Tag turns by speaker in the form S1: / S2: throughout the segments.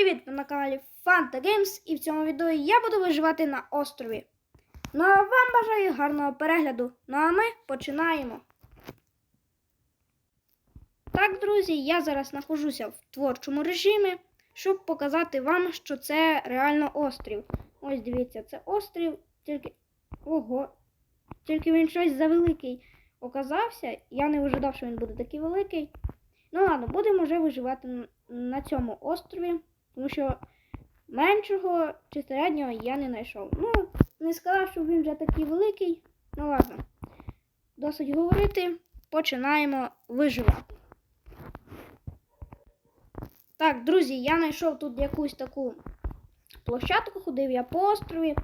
S1: Привіт! Ви на каналі Fanta Games і в цьому відео я буду виживати на острові. Ну а вам бажаю гарного перегляду. Ну а ми починаємо. Так, друзі, я зараз знаходжуся в творчому режимі, щоб показати вам, що це реально острів. Ось дивіться, це острів, тільки. Ого! Тільки він щось завеликий оказався. Я не ожидав, що він буде такий великий. Ну ладно, будемо вже виживати на цьому острові, тому що меншого чи середнього я не знайшов. Ну, не сказав, що він вже такий великий. Ну ладно. Досить говорити. Починаємо виживати. Так, друзі, я знайшов тут якусь таку площадку, ходив я по острові.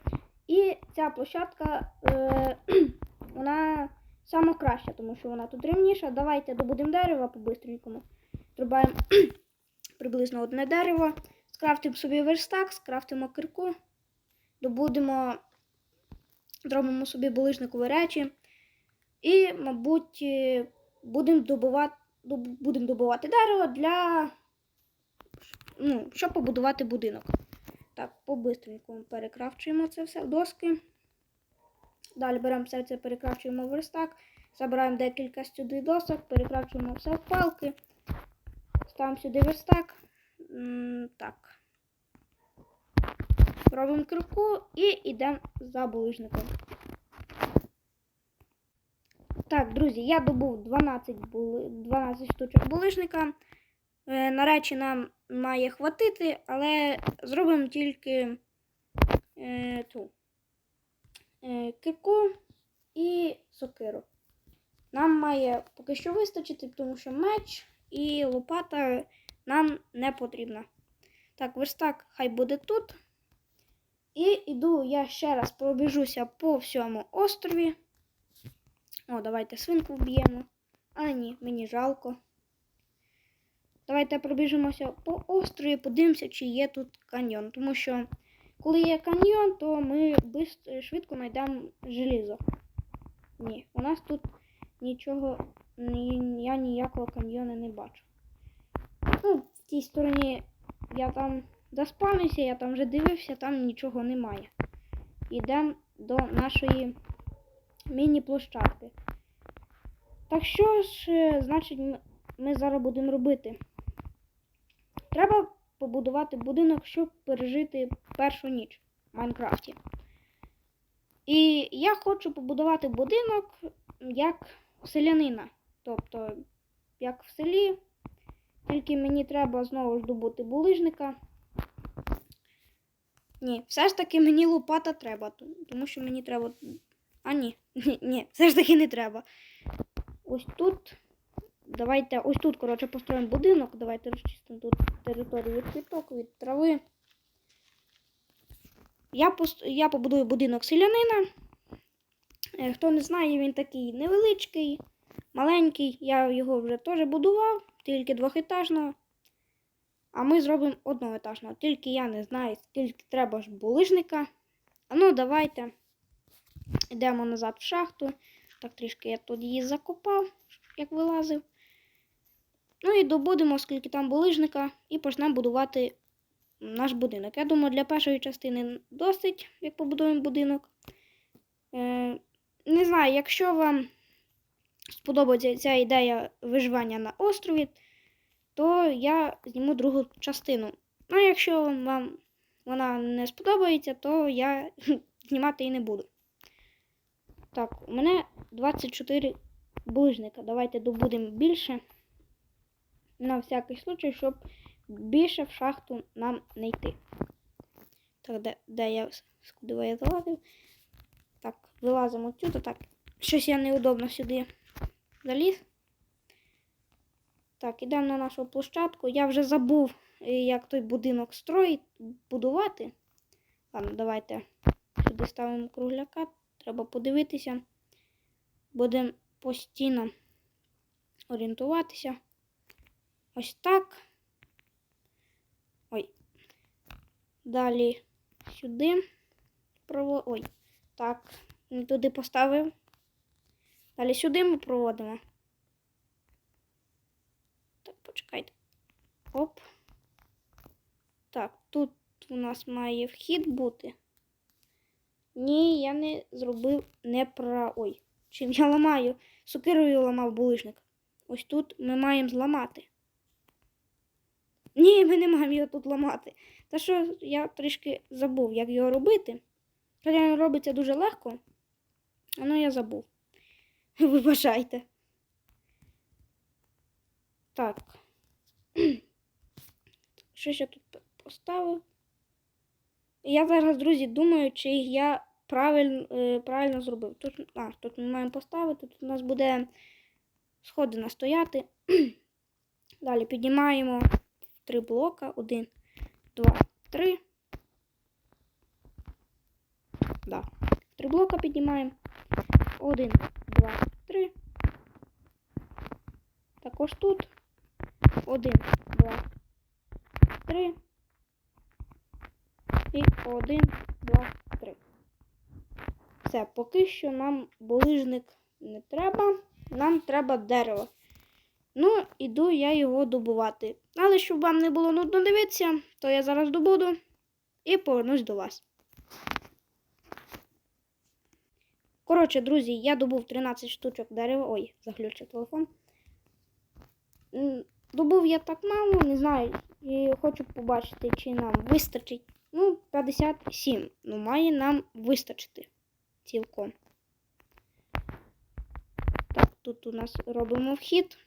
S1: І ця площадка, е, вона сама краща, тому що вона тут рівніша. Давайте добудемо дерева по-бистренькому. Трубаємо приблизно одне дерево. Скрафтимо собі верстак, скрафтимо кирку, добудемо, зробимо собі булижникові речі. І, мабуть, е, будемо добувати, доб- будемо добувати дерево для. Ну, щоб побудувати будинок. Так, по-бистренькому перекрафчуємо це все в доски. Далі беремо все це, перекрафчуємо в верстак, забираємо декілька сюди досок, перекрафчуємо все в палки, ставимо сюди верстак. Так. Робимо кирку і йдемо за булижником. Так, друзі, я добув 12, були... 12 штучок булижника. Е, На речі нам має хватити, але зробимо тільки е, ту е, кирку і сокиру. Нам має поки що вистачити, тому що меч і лопата нам не потрібна. Так, верстак хай буде тут. І йду я ще раз пробіжуся по всьому острові. О, давайте свинку вб'ємо. А ні, мені жалко. Давайте пробіжимося по острові, подивимося, чи є тут каньйон. Тому що, коли є каньйон, то ми швидко знайдемо желізо. Ні, у нас тут нічого, ні, я ніякого каньйону не бачу. Ну, в тій стороні я там заспавнився, я там вже дивився, там нічого немає. Йдемо до нашої міні-площадки. Так що ж, е, значить, ми зараз будемо робити? Треба побудувати будинок, щоб пережити першу ніч в Майнкрафті. І я хочу побудувати будинок як селянина. Тобто, як в селі, тільки мені треба знову ж добути булижника. Ні, все ж таки мені лопата треба, тому що мені треба. А ні, ні, все ж таки не треба. Ось тут. Давайте ось тут, коротше, построїмо будинок. Давайте розчистимо тут територію від квіток, від трави. Я, пост... я побудую будинок селянина. Е, Хто не знає, він такий невеличкий, маленький. Я його вже теж будував, тільки двохетажного. А ми зробимо одноетажного. Тільки я не знаю, скільки треба ж булижника. Ну, давайте йдемо назад в шахту. Так, трішки я тут її закопав, як вилазив. Ну і добудемо, скільки там булижника, і почнемо будувати наш будинок. Я думаю, для першої частини досить, як побудуємо будинок. Е, не знаю, якщо вам сподобається ця ідея виживання на острові, то я зніму другу частину. Ну, якщо вам вона не сподобається, то я знімати і не буду. Так, у мене 24 ближника. Давайте добудемо більше. На всякий случай, щоб більше в шахту нам не йти. Так, де, де я куди я залазив? Так, вилазимо отсюди. Так, щось я неудобно сюди заліз. Так, ідемо на нашу площадку. Я вже забув, е, як той будинок строїть, будувати. Ладно, давайте сюди ставимо кругляка. Треба подивитися. Будемо постійно орієнтуватися. Ось так. Ой. Далі сюди. Ой. Так. Не туди поставив. Далі сюди ми проводимо. Так, почекайте. Оп. Так, тут у нас має вхід бути. Ні, я не зробив не про. Ой, чим я ламаю? Сокирою ламав булишник. Ось тут ми маємо зламати. Ні, ми не маємо його тут ламати. Та що я трішки забув, як його робити. Хоча він робиться дуже легко. Ну, я забув. Вибачайте. Так. Щось я тут поставив. Я зараз, друзі, думаю, чи я правильно, е, правильно зробив. Тут, а, тут ми маємо поставити. Тут у нас буде сходи настояти. Далі піднімаємо три блока. Один, два, три. Да. Три блока піднімаємо. Один, два, три. Також тут. Один, два, три. І один, два, три. Все, поки що нам булижник не треба. Нам треба дерево. Ну, іду я його добувати. Але щоб вам не було нудно дивитися, то я зараз добуду і повернусь до вас. Коротше, друзі, я добув 13 штучок дерева. Ой, заглючив телефон. Добув я так мало, не знаю. І хочу побачити, чи нам вистачить. Ну, 57. Ну, має нам вистачити цілком. Так, тут у нас робимо вхід.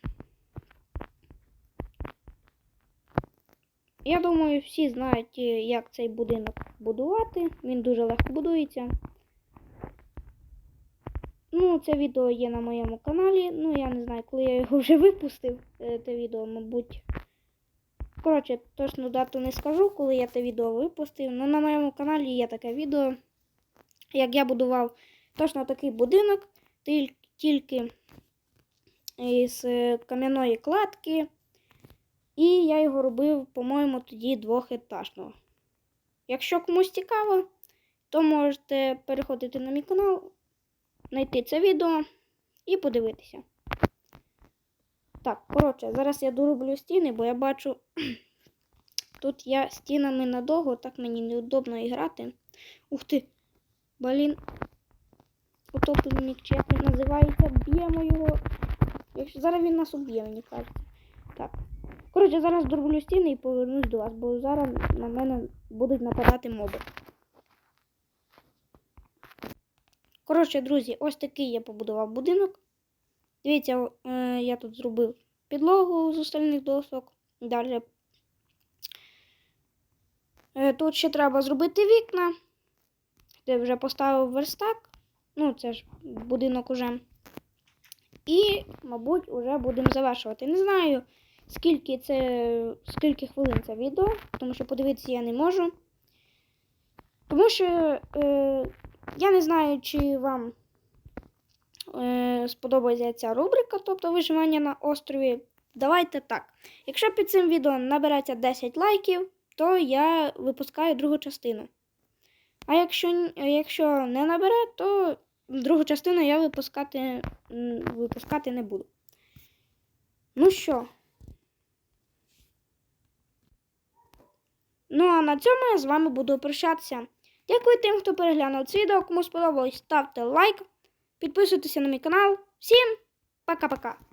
S1: Я думаю, всі знають, е, як цей будинок будувати. Він дуже легко будується. Ну, це відео є на моєму каналі. Ну, я не знаю, коли я його вже випустив, е, те відео, мабуть. Коротше, точну дату не скажу, коли я те відео випустив. Ну, на моєму каналі є таке відео, як я будував точно такий будинок, тільки із е, кам'яної кладки. І я його робив, по-моєму, тоді двохетажного. Якщо комусь цікаво, то можете переходити на мій канал, знайти це відео і подивитися. Так, коротше, зараз я дороблю стіни, бо я бачу, тут я стінами надовго, так мені неудобно і грати. Ух ти! Блін. Утопленник, чи як він називається, б'ємо його. Якщо зараз він нас уб'є, мені кажеться. Так. Коротше, зараз дороблю стіни і повернусь до вас, бо зараз на мене будуть нападати моби. Коротше, друзі, ось такий я побудував будинок. Дивіться, е, я тут зробив підлогу з остальних досок. Далі. Е, тут ще треба зробити вікна. Де вже поставив верстак. Ну, це ж будинок уже. І, мабуть, вже будемо завершувати. Не знаю, скільки це, скільки хвилин це відео, тому що подивитися я не можу. Тому що е, я не знаю, чи вам е, сподобається ця рубрика, тобто виживання на острові. Давайте так. Якщо під цим відео набереться 10 лайків, то я випускаю другу частину. А якщо, якщо не набере, то другу частину я випускати, випускати не буду. Ну що? Ну а на цьому я з вами буду прощатися. Дякую тим, хто переглянув це відео. Кому сподобалось, ставте лайк, підписуйтеся на мій канал. Всім пока-пока!